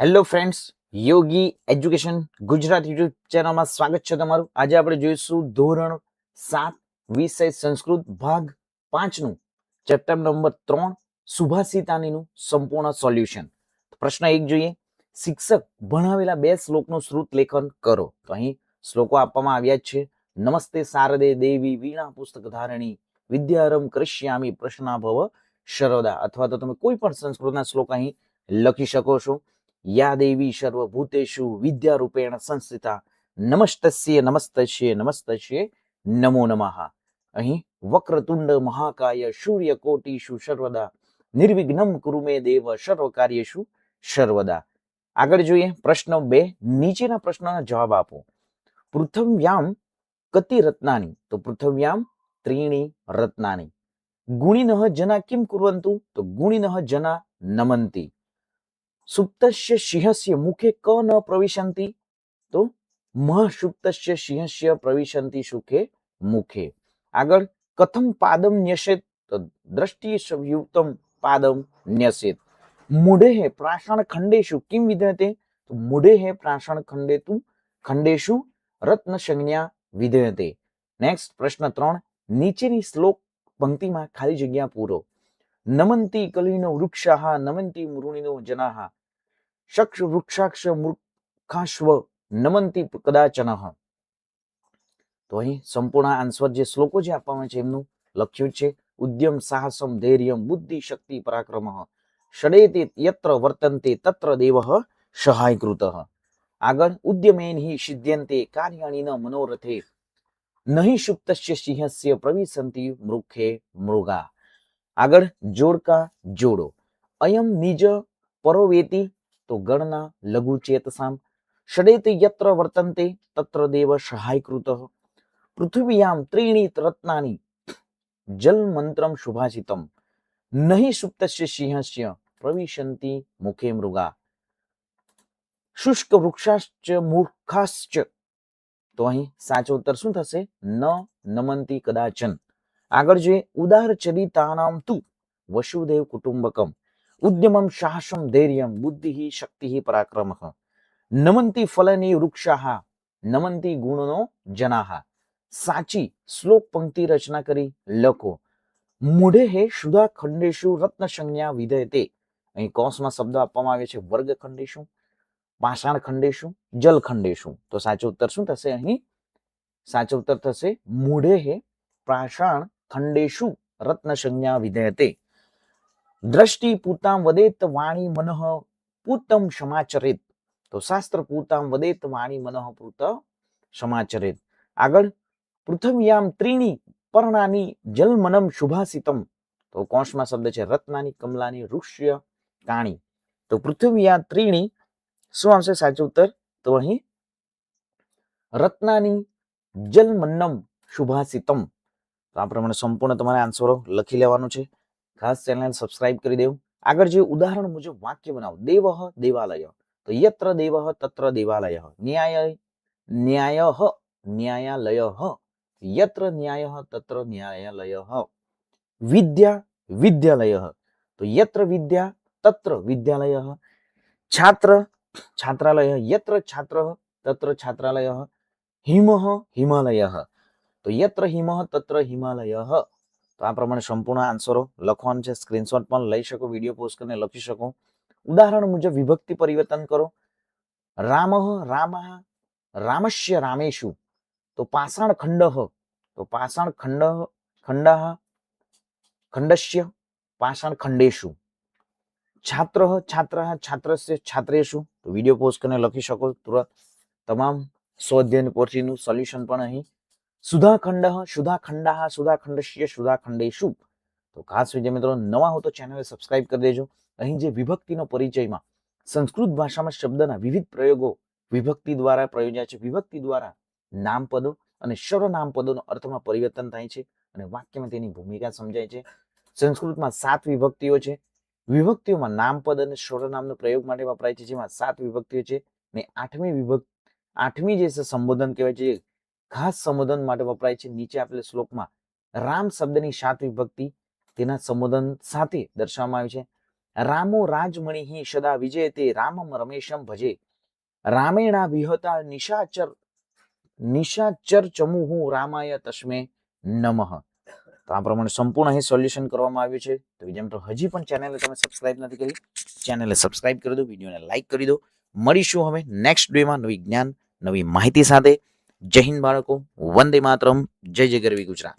Hello friends Yogi education Gujarat YouTube ચેનલમાં સ્વાગત છે તમારું. આજે આપણે જોઈશું ધોરણ સાત, વિષય સંસ્કૃત ભાગ પાંચનું. ચેપ્ટર નંબર ત્રણ સુભાષિતાનીનું સંપૂર્ણ સોલ્યુશન પ્રશ્ન એક જોઈએ, શિક્ષક ભણાવેલા બે શ્લોકનું શ્રુત લેખન કરો. તો અહીં શ્લોકો આપવામાં આવ્યા છે, નમસ્તે શારદે દેવી વીણા પુસ્તક ધારણી, વિદ્યારંભ કરિષ્યામી પ્રશ્નાભવ, શરદા. અથવા તો તમે કોઈ પણ સંસ્કૃતના શ્લોક અહીં લખી શકો છો. યા દેવી સર્વભૂતેશુ વિદ્યારૂપેણ સંસ્થિતા. નમસ્તસ્ય નમસ્તસ્ય નમસ્તસ્ય, નમો નમઃ. અહીં વક્રતુંડ મહાકાય સૂર્યકોટિષુ સર્વદા. નિર્વિઘ્નમ કુરુમે દેવ સર્વ કાર્યેષુ સર્વદા. આગળ જોઈએ પ્રશ્ન બે, નીચેના પ્રશ્નના જવાબ આપો. પૃથ્વ્યામ કતિ રત્નાની. તો પૃથ્વ્યામ ત્રીણી રત્નાની. ગુણિનઃ જના કિમ કુર્વન્તુ તો ગુણિનઃ જના નમંતી. સુપ્તસ્ય સિંહસ્ય મુખે ક ન પ્રવિશંતિ? તો મહસુપ્તસ્ય સિંહસ્ય પ્રવિશંતિ સુખે મુખે. આગળ, કથમ પાદમ ન્યસેત, તો દ્રષ્ટિ સંયુક્તમ પાદમ ન્યસેત. મૂઢે પ્રાષણ ખંડેશુ કિમ વિધેતે તો મૂઢે પ્રાષણ ખંડેતુ ખંડેશુ રત્ન સંજ્ઞા વિધયતે. નેક્સ્ટ પ્રશ્ન ત્રણ. નીચેની શ્લોક પંક્તિમાં ખાલી જગ્યા પૂરો. નમંતી કલિનો વૃક્ષાહ, નમંતી મૃણિનો જનાહ. શક્ષ વૃક્ષાક્ષ મૂર્ખાશ્વ, નમંતી કદાચન તો અહીં સંપૂર્ણ આન્સર જે શ્લોકો જે આપવામાં છે એમનું લખ્યું છે, ઉદ્યમ, સાહસમ, ધૈર્યમ, બુદ્ધિ, શક્તિ, પરાક્રમ, ષડેતે યત્ર વર્તન્તે તત્ર દેવ સહાયકૃત. આગળ ઉદ્યમેન હિ સિદ્ધ્યંતે કાર્યાણી ન મનોરથે, નહીં સુપ્તસ્ય સિંહસ્ય પ્રવિશંતિ મૃખે મૃગા. આગળ, જોડકા, જોડો. અયમ નિજ પરોવેતી તો ગણના લઘુ ચેતસામ. ષડેતે યત્ર વર્તન્તે તત્ર દેવ સહાયકૃત. પૃથ્વીયામ ત્રીણી રત્નાની જલ મંત્રમ શુભાષિતમ નહીં સુપ્તસ્ય સિંહસ્ય પ્રવિશંતિ મુખે મૃગા. શુષ્ક વૃક્ષાશ્ચ મૂર્ખાશ્ચ. તો અહીં સાચો ઉત્તર શું થશે? ન નમંતી કદાચન. આગળ જોઈએ ઉદાર ચરિતાનામ તું વસુદેવ કુટુંબકમ. ઉદ્યમમ સાહસમ ધૈર્યમ બુદ્ધિ શક્તિ પરાક્રમ નમંતી ફલની વૃક્ષાહ નમંતી ગુણનો જનાહ સાચી શ્લોક પંક્તિ રચના કરી લખો મૂઢે હે સુધા ખંડેશુ રત્ન સંજ્ઞા વિધયતે અહીં કૌંસમાં શબ્દ આપવામાં આવે છે, વર્ગ ખંડેશુ, પાષાણ ખંડેશું, જલ ખંડેશું. તો સાચો ઉત્તર શું થશે અહીં? સાચો ઉત્તર થશે, મૂઢે હે પાષાણ ખંડેશુ રત્ન સંજ્ઞા વિધયતે. દ્રષ્ટિ પૂતામ વદેત વાણી મનઃ પૂતમ સમાચરિત તો શાસ્ત્ર પૂતામ વદેત વાણી મનઃ પૂત સમાચરિત આગળ, પૃથ્વ્યામ ત્રીણી પર્ણાની જલમનમ શુભાસિતમ તો કોષમાં શબ્દ છે, રત્નાની, કમલાની, ઋષ્ય, કાણી. તો પૃથ્વ્યા ત્રીણી, શું આવશે સાચું ઉત્તર? તો અહીં, રત્નાની જલમન્નમ શુભાસિતમ તો આ પ્રમાણે સંપૂર્ણ તમારે આન્સરો લખી લેવાનું છે. ખાસ ચેનલ સબસ્ક્રાઇબ કરી દેવું આગળ જે ઉદાહરણ મુજબ વાક્ય બનાવો દેવ દેવાલય તો યત્ર દેવ તત્ર દેવાલય ન્યાય ન્યાય ન્યાયાલય યત્ર ન્યાય તત્ર ન્યાયાલય વિદ્યા વિદ્યાલય તો યત્ર વિદ્યા તત્ર વિદ્યાલય છાત્ર છાત્રાલય યત્ર છાત્ર તત્ર છાત્રાલય હિમ હિમાલય તો યત્ર હિમ તત્ર હિમાલય તો આ પ્રમાણે સંપૂર્ણ આન્સરો લખવાનું છે. સ્ક્રીનશોટ પણ લઈ શકો વીડિયો પોસ્ટ કરીને લખી શકો. ઉદાહરણ મુજબ વિભક્તિ પરિવર્તન કરો. રામ, રામા રામશ્ય રામેશુ. તો પાષાણ ખંડ, તો પાષાણ ખંડ ખંડ ખંડસ્ય, પાષાણ ખંડેશુ. છાત્ર છાત્ર છાત્રસ્ય, છાત્રેશુ. તો વીડિયો પોસ્ટ કરીને લખી શકો. તુરંત તમામ સ્વાધ્યાય પોથીનું સોલ્યુશન પણ અહીં સુધાખંડ સુધાખંડા સુધાખંડસ્ય સુધાખંડેશુ તો ખાસ વિજય મિત્રો નવા હો તો ચેનલ સબસ્ક્રાઇબ કરી દેજો અહીં જે વિભક્તિનો પરિચયમાં સંસ્કૃત ભાષામાં શબ્દના વિવિધ પ્રયોગો વિભક્તિ દ્વારા પ્રયોજ્યા છે વિભક્તિ દ્વારા નામપદો અને સર્વનામપદોનો અર્થમાં પરિવર્તન થાય છે અને વાક્યમાં તેની ભૂમિકા સમજાય છે સંસ્કૃતમાં સાત વિભક્તિઓ છે વિભક્તિઓમાં નામપદ અને સર્વનામનો પ્રયોગ માટે વપરાય છે જેમાં સાત વિભક્તિઓ છે ને આઠમી વિભક્તિ આઠમી જે સંબોધન કહેવાય છે ખાસ સંબોધન માટે વપરાય છે. નીચે આપેલ શ્લોકમાં રામ શબ્દની સાત વિભક્તિ તેના સંબોધન સાથે દર્શાવવામાં આવી છે. રામો રાજમણિ સદા વિજય તે રામમ રમેશમ ભજે. રામેણા વિહતા નિશાચર નિશાચર ચમુહુ રામાય તસ્મે નમઃ. તો આ પ્રમાણે સંપૂર્ણ અહીં સોલ્યુશન કરવામાં આવ્યું છે. તો બીજા મિત્રો, હજી પણ ચેનલને તમે સબસ્ક્રાઇબ નથી કરી ચેનલને સબસ્ક્રાઇબ કરી દો, વિડીયોને લાઇક કરી દો. મળીશું હવે નેક્સ્ટ ડેમાં નવી જ્ઞાન, નવી માહિતી સાથે. જય હિન્દ બાળકો વંદે માતરમ જય જય ગરવી ગુજરાત.